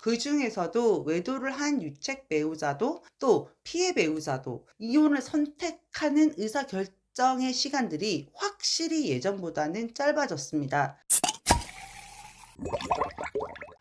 그 중에서도 외도를 한 유책 배우자도 또 피해 배우자도 이혼을 선택하는 의사 결정의 시간들이 확실히 예전보다는 짧아졌습니다.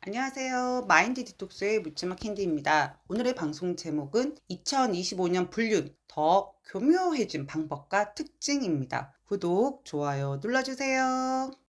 안녕하세요. 마인드 디톡스의 묻지마 캔디입니다. 오늘의 방송 제목은 2025년 불륜 더 교묘해진 방법과 특징입니다. 구독, 좋아요 눌러주세요.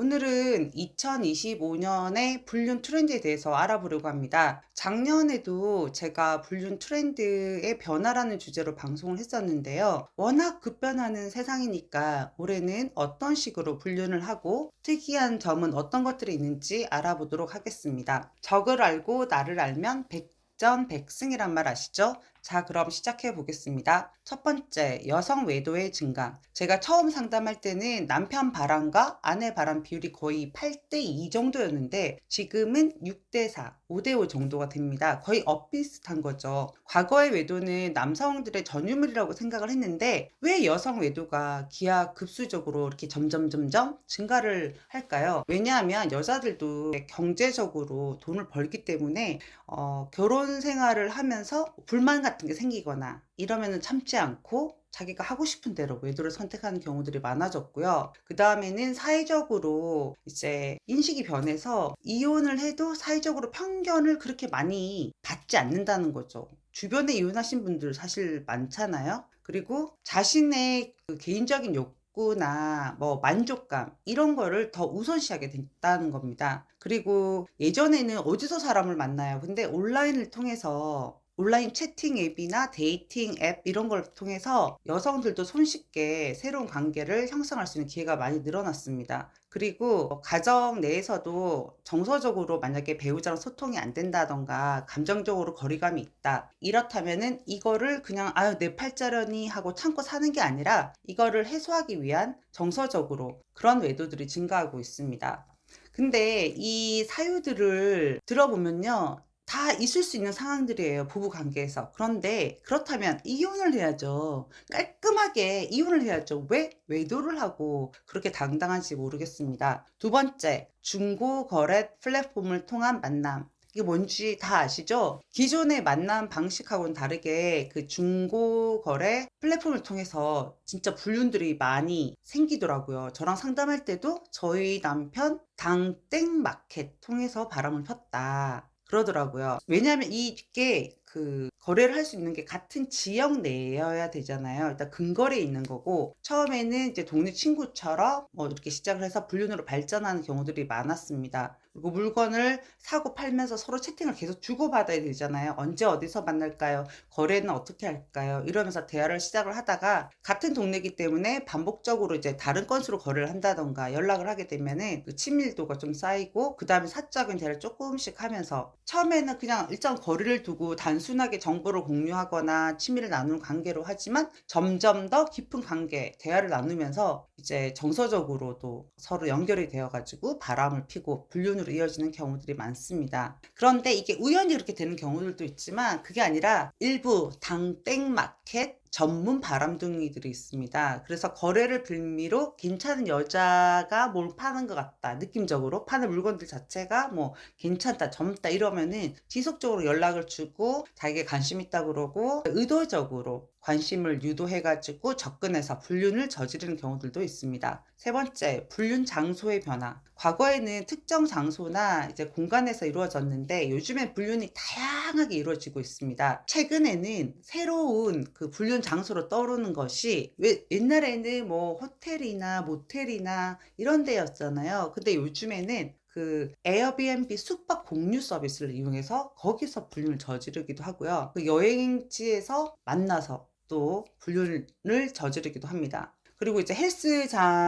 오늘은 2025년의 불륜 트렌드에 대해서 알아보려고 합니다. 작년에도 제가 불륜 트렌드의 변화라는 주제로 방송을 했었는데요. 워낙 급변하는 세상이니까 올해는 어떤 식으로 불륜을 하고 특이한 점은 어떤 것들이 있는지 알아보도록 하겠습니다. 적을 알고 나를 알면 백 전백승이란 말 아시죠? 자, 그럼 시작해 보겠습니다. 첫 번째, 여성 외도의 증가. 제가 처음 상담할 때는 남편 바람과 아내 바람 비율이 거의 8대 2 정도였는데 지금은 6대 4, 5대 5 정도가 됩니다. 거의 엇비슷한 거죠. 과거의 외도는 남성들의 전유물이라고 생각을 했는데 왜 여성 외도가 기하급수적으로 이렇게 점점 점점 증가를 할까요? 왜냐하면 여자들도 경제적으로 돈을 벌기 때문에 어, 결혼 생활을 하면서 불만 같은 게 생기거나 이러면은 참지 않고 자기가 하고 싶은 대로 외도를 선택하는 경우들이 많아졌고요. 그 다음에는 사회적으로 이제 인식이 변해서 이혼을 해도 사회적으로 편견을 그렇게 많이 받지 않는다는 거죠. 주변에 이혼하신 분들 사실 많잖아요. 그리고 자신의 그 개인적인 욕구 나 뭐 만족감 이런 거를 더 우선시하게 됐다는 겁니다. 그리고 예전에는 어디서 사람을 만나요? 근데 온라인을 통해서 온라인 채팅 앱이나 데이팅 앱 이런 걸 통해서 여성들도 손쉽게 새로운 관계를 형성할 수 있는 기회가 많이 늘어났습니다. 그리고 가정 내에서도 정서적으로 만약에 배우자랑 소통이 안 된다던가 감정적으로 거리감이 있다. 이렇다면은 이거를 그냥 아유 내 팔자려니 하고 참고 사는 게 아니라 이거를 해소하기 위한 정서적으로 그런 외도들이 증가하고 있습니다. 근데 이 사유들을 들어보면요. 다 있을 수 있는 상황들이에요. 부부 관계에서. 그런데 그렇다면 이혼을 해야죠. 깔끔하게 이혼을 해야죠. 왜 외도를 하고 그렇게 당당한지 모르겠습니다. 두 번째, 중고 거래 플랫폼을 통한 만남. 이게 뭔지 다 아시죠? 기존의 만남 방식하고는 다르게 그 중고 거래 플랫폼을 통해서 진짜 불륜들이 많이 생기더라고요. 저랑 상담할 때도 저희 남편 당땡 마켓 통해서 바람을 폈다. 그러더라고요. 왜냐하면 이게 그 거래를 할 수 있는 게 같은 지역 내여야 되잖아요. 일단 근거리에 있는 거고 처음에는 이제 동네 친구처럼 뭐 이렇게 시작을 해서 불륜으로 발전하는 경우들이 많았습니다. 그리고 물건을 사고 팔면서 서로 채팅을 계속 주고받아야 되잖아요. 언제 어디서 만날까요? 거래는 어떻게 할까요? 이러면서 대화를 시작을 하다가 같은 동네이기 때문에 반복적으로 이제 다른 건수로 거래를 한다던가 연락을 하게 되면은 그 친밀도가 좀 쌓이고 그 다음에 사적인 대화를 조금씩 하면서 처음에는 그냥 일정 거리를 두고 단순하게 정보를 공유하거나 취미를 나누는 관계로 하지만 점점 더 깊은 관계, 대화를 나누면서 이제 정서적으로도 서로 연결이 되어가지고 바람을 피고 불륜으로 이어지는 경우들이 많습니다. 그런데 이게 우연히 그렇게 되는 경우들도 있지만 그게 아니라 일부 당땡 마켓 전문 바람둥이들이 있습니다. 그래서 거래를 빌미로 괜찮은 여자가 뭘 파는 것 같다. 느낌적으로 파는 물건들 자체가 뭐 괜찮다, 젊다 이러면은 지속적으로 연락을 주고 자기가 관심 있다 그러고 의도적으로 관심을 유도해가지고 접근해서 불륜을 저지르는 경우들도 있습니다. 세 번째, 불륜 장소의 변화. 과거에는 특정 장소나 이제 공간에서 이루어졌는데 요즘엔 불륜이 다양하게 이루어지고 있습니다. 최근에는 새로운 그 불륜 장소로 떠오르는 것이 왜 옛날에는 뭐 호텔이나 모텔이나 이런 데였잖아요. 근데 요즘에는 그 에어비앤비 숙박 공유 서비스를 이용해서 거기서 불륜을 저지르기도 하고요. 그 여행지에서 만나서 또 불륜을 저지르기도 합니다. 그리고 이제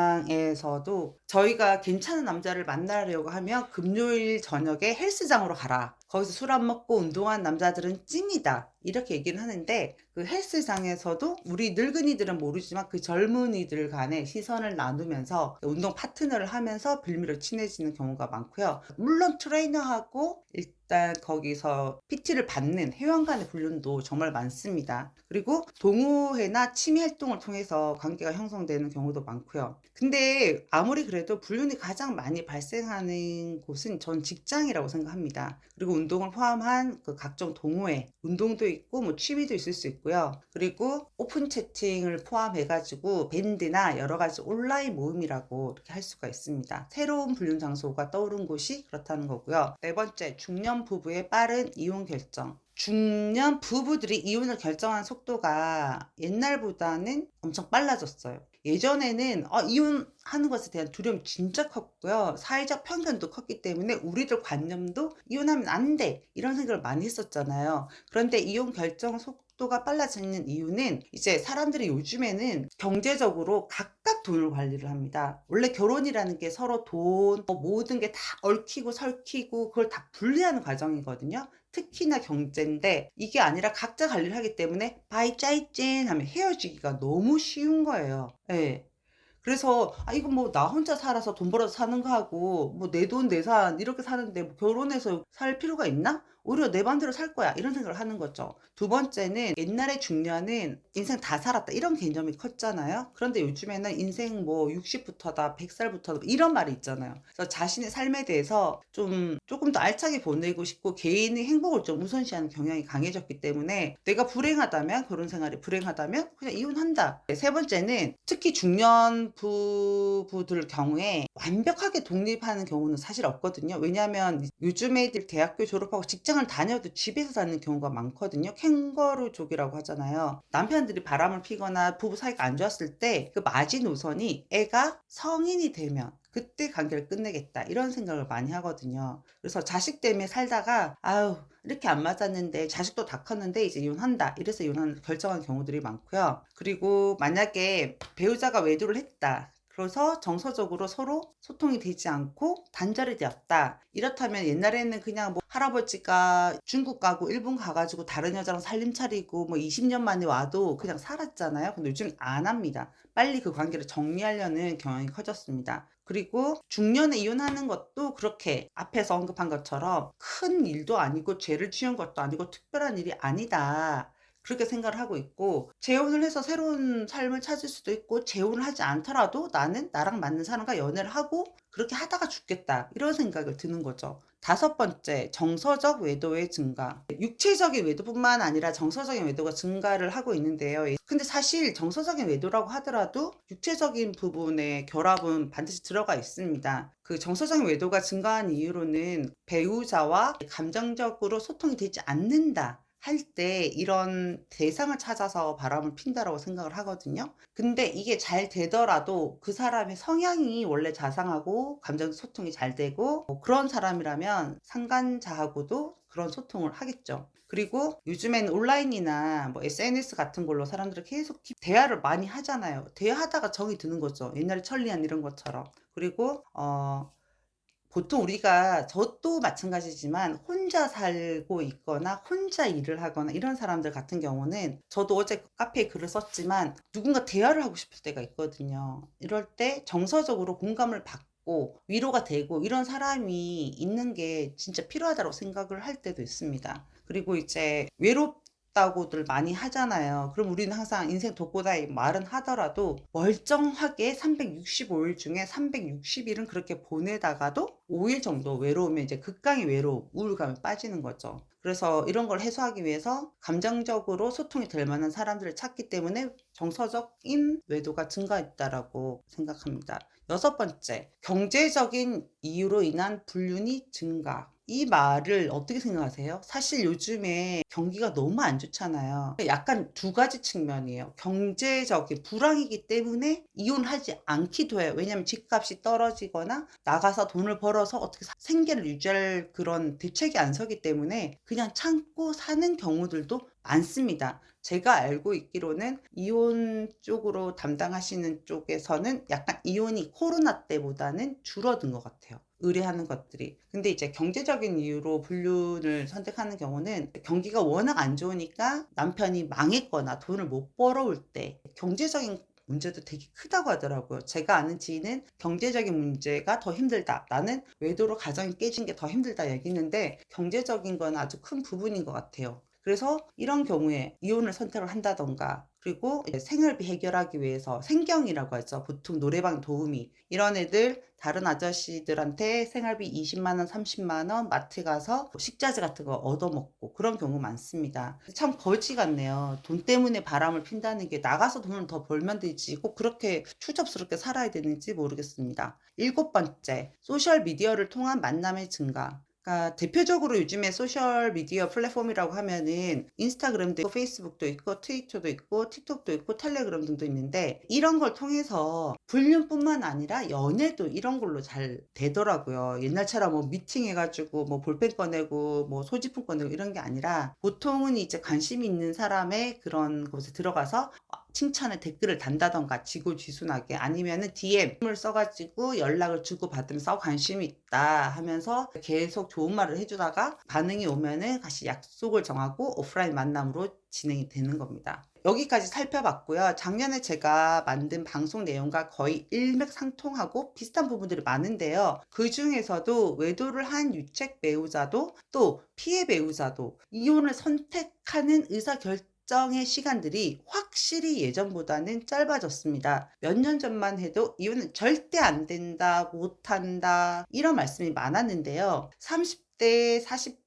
헬스장에서도 저희가 괜찮은 남자를 만나려고 하면 금요일 저녁에 헬스장으로 가라. 거기서 술 안 먹고 운동한 남자들은 찐이다. 이렇게 얘기는 하는데 그 헬스장에서도 우리 늙은이들은 모르지만 그 젊은이들 간의 시선을 나누면서 운동 파트너를 하면서 빌미로 친해지는 경우가 많고요. 물론 트레이너하고 일단 거기서 PT를 받는 회원 간의 불륜도 정말 많습니다. 그리고 동호회나 취미 활동을 통해서 관계가 형성되는 경우도 많고요. 근데 아무리 그래도 불륜이 가장 많이 발생하는 곳은 전 직장이라고 생각합니다. 그리고 운동을 포함한 그 각종 동호회, 운동도 있고 뭐 취미도 있을 수 있고요. 그리고 오픈 채팅을 포함해 가지고 밴드나 여러 가지 온라인 모임이라고 이렇게 할 수가 있습니다. 새로운 불륜 장소가 떠오른 곳이 그렇다는 거고요. 네 번째, 중년 부부의 빠른 이혼 결정. 중년 부부들이 이혼을 결정한 속도가 옛날보다는 엄청 빨라졌어요. 예전에는 어, 이혼하는 것에 대한 두려움이 진짜 컸고요. 사회적 편견도 컸기 때문에 우리들 관념도 이혼하면 안 돼. 이런 생각을 많이 했었잖아요. 그런데 이혼 결정 속도가 빨라지는 이유는 이제 사람들이 요즘에는 경제적으로 각각 돈을 관리를 합니다. 원래 결혼이라는 게 서로 돈, 뭐 모든 게 다 얽히고 설키고 그걸 다 분리하는 과정이거든요. 특히나 경제인데 이게 아니라 각자 관리를 하기 때문에 바이 짜이찐 하면 헤어지기가 너무 쉬운 거예요. 예. 그래서 아 이거 뭐 나 혼자 살아서 돈 벌어서 사는 거 하고 뭐 내 돈 내 산 이렇게 사는데 뭐 결혼해서 살 필요가 있나? 오히려 내 맘대로 살 거야 이런 생각을 하는 거죠. 두 번째는 옛날에 중년은 인생 다 살았다 이런 개념이 컸잖아요. 그런데 요즘에는 인생 뭐 60부터다 100살부터다 이런 말이 있잖아요. 그래서 자신의 삶에 대해서 좀 조금 더 알차게 보내고 싶고 개인의 행복을 좀 우선시하는 경향이 강해졌기 때문에 내가 불행하다면 결혼 생활이 불행하다면 그냥 이혼한다. 네, 세 번째는 특히 중년 부부들 경우에 완벽하게 독립하는 경우는 사실 없거든요. 왜냐하면 요즘 애들 대학교 졸업하고 직장을 다녀도 집에서 사는 경우가 많거든요. 캥거루족이라고 하잖아요. 남편들이 바람을 피거나 부부 사이가 안 좋았을 때 그 마지노선이 애가 성인이 되면 그때 관계를 끝내겠다 이런 생각을 많이 하거든요. 그래서 자식 때문에 살다가 아유 이렇게 안 맞았는데 자식도 다 컸는데 이제 이혼한다 이래서 이혼한 결정한 경우들이 많고요. 그리고 만약에 배우자가 외도를 했다. 그래서 정서적으로 서로 소통이 되지 않고 단절이 되었다. 이렇다면 옛날에는 그냥 뭐 할아버지가 중국 가고 일본 가가지고 다른 여자랑 살림 차리고 뭐 20년 만에 와도 그냥 살았잖아요. 근데 요즘 안 합니다. 빨리 그 관계를 정리하려는 경향이 커졌습니다. 그리고 중년에 이혼하는 것도 그렇게 앞에서 언급한 것처럼 큰 일도 아니고 죄를 지은 것도 아니고 특별한 일이 아니다. 그렇게 생각을 하고 있고 재혼을 해서 새로운 삶을 찾을 수도 있고 재혼을 하지 않더라도 나는 나랑 맞는 사람과 연애를 하고 그렇게 하다가 죽겠다 이런 생각을 드는 거죠. 다섯 번째 정서적 외도의 증가. 육체적인 외도뿐만 아니라 정서적인 외도가 증가를 하고 있는데요. 근데 사실 정서적인 외도라고 하더라도 육체적인 부분의 결합은 반드시 들어가 있습니다. 그 정서적인 외도가 증가한 이유로는 배우자와 감정적으로 소통이 되지 않는다. 할 때 이런 대상을 찾아서 바람을 핀다라고 생각을 하거든요. 근데 이게 잘 되더라도 그 사람의 성향이 원래 자상하고 감정 소통이 잘 되고 뭐 그런 사람이라면 상간자하고도 그런 소통을 하겠죠. 그리고 요즘엔 온라인이나 뭐 SNS 같은 걸로 사람들이 계속 대화를 많이 하잖아요. 대화하다가 정이 드는 거죠. 옛날에 천리안 이런 것처럼. 그리고 어 보통 우리가 저도 마찬가지지만 혼자 살고 있거나 혼자 일을 하거나 이런 사람들 같은 경우는 저도 어제 카페에 글을 썼지만 누군가 대화를 하고 싶을 때가 있거든요. 이럴 때 정서적으로 공감을 받고 위로가 되고 이런 사람이 있는 게 진짜 필요하다고 생각을 할 때도 있습니다. 그리고 이제 외롭 다고들 많이 하잖아요. 그럼 우리는 항상 인생 독고다 이 말은 하더라도 멀쩡하게 365일 중에 360일은 그렇게 보내다가도 5일 정도 외로우면 이제 극강의 외로움, 우울감에 빠지는 거죠. 그래서 이런 걸 해소하기 위해서 감정적으로 소통이 될 만한 사람들을 찾기 때문에 정서적인 외도가 증가했다라고 생각합니다. 여섯 번째, 경제적인 이유로 인한 불륜이 증가. 이 말을 어떻게 생각하세요? 사실 요즘에 경기가 너무 안 좋잖아요. 약간 두 가지 측면이에요. 경제적인 불황이기 때문에 이혼하지 않기도 해요. 왜냐하면 집값이 떨어지거나 나가서 돈을 벌어서 어떻게 생계를 유지할 그런 대책이 안 서기 때문에 그냥 참고 사는 경우들도 많습니다. 제가 알고 있기로는 이혼 쪽으로 담당하시는 쪽에서는 약간 이혼이 코로나 때보다는 줄어든 것 같아요. 의뢰하는 것들이. 근데 이제 경제적인 이유로 불륜을 선택하는 경우는 경기가 워낙 안 좋으니까 남편이 망했거나 돈을 못 벌어올 때 경제적인 문제도 되게 크다고 하더라고요. 제가 아는 지인은 경제적인 문제가 더 힘들다. 나는 외도로 가정이 깨진 게 더 힘들다 얘기했는데 경제적인 건 아주 큰 부분인 것 같아요. 그래서 이런 경우에 이혼을 선택을 한다던가 그리고 생활비 해결하기 위해서 생경이라고 하죠. 보통 노래방 도우미 이런 애들 다른 아저씨들한테 생활비 20만 원, 30만 원 마트 가서 식자재 같은 거 얻어먹고 그런 경우 많습니다. 참 거지 같네요. 돈 때문에 바람을 핀다는 게 나가서 돈을 더 벌면 되지 꼭 그렇게 추접스럽게 살아야 되는지 모르겠습니다. 일곱 번째, 소셜 미디어를 통한 만남의 증가. 그러니까 대표적으로 요즘에 소셜 미디어 플랫폼이라고 하면은 인스타그램도 있고 페이스북도 있고 트위터도 있고 틱톡도 있고 텔레그램 등도 있는데 이런 걸 통해서 불륜뿐만 아니라 연애도 이런 걸로 잘 되더라고요. 옛날처럼 뭐 미팅 해가지고 뭐 볼펜 꺼내고 뭐 소지품 꺼내고 이런 게 아니라 보통은 이제 관심 있는 사람의 그런 곳에 들어가서 칭찬에 댓글을 단다던가 지고지순하게 아니면은 DM을 써가지고 연락을 주고받으면서 관심이 있다 하면서 계속 좋은 말을 해주다가 반응이 오면은 다시 약속을 정하고 오프라인 만남으로 진행이 되는 겁니다. 여기까지 살펴봤고요. 작년에 제가 만든 방송 내용과 거의 일맥상통하고 비슷한 부분들이 많은데요. 그 중에서도 외도를 한 유책 배우자도 또 피해 배우자도 이혼을 선택하는 의사결 정 의 시간들이 확실히 예전보다는 짧아졌습니다. 몇 년 전만 해도 이혼은 절대 안 된다, 못한다, 이런 말씀이 많았는데요. 30대, 40대,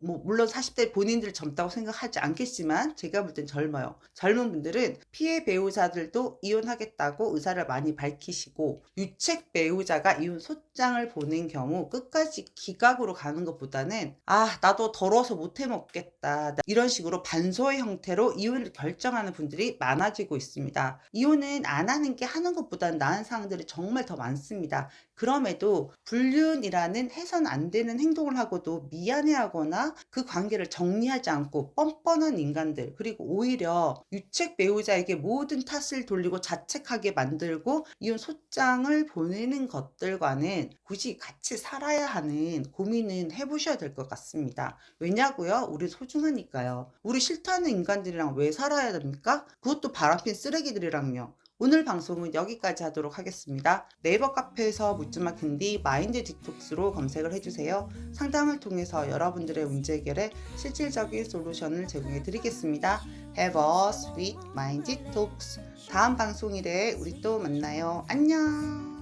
뭐 물론 40대 본인들 젊다고 생각하지 않겠지만 제가 볼 땐 젊어요. 젊은 분들은 피해 배우자들도 이혼하겠다고 의사를 많이 밝히시고 유책 배우자가 이혼 소장을 보낸 경우 끝까지 기각으로 가는 것보다는 아 나도 더러워서 못 해 먹겠다 이런 식으로 반소의 형태로 이혼을 결정하는 분들이 많아지고 있습니다. 이혼은 안 하는 게 하는 것보다는 나은 상황들이 정말 더 많습니다. 그럼에도 불륜이라는 해선 안 되는 행동을 하고도 미안해하 거나 그 관계를 정리하지 않고 뻔뻔한 인간들 그리고 오히려 유책 배우자에게 모든 탓을 돌리고 자책하게 만들고 이혼 소장을 보내는 것들과는 굳이 같이 살아야 하는 고민은 해보셔야 될 것 같습니다. 왜냐고요? 우리 소중하니까요. 우리 싫다는 인간들이랑 왜 살아야 됩니까? 그것도 바람핀 쓰레기들이랑요. 오늘 방송은 여기까지 하도록 하겠습니다. 네이버 카페에서 묻지마 캔디 마인드 디톡스로 검색을 해주세요. 상담을 통해서 여러분들의 문제 해결에 실질적인 솔루션을 제공해 드리겠습니다. Have a sweet mind detox. 다음 방송일에 우리 또 만나요. 안녕.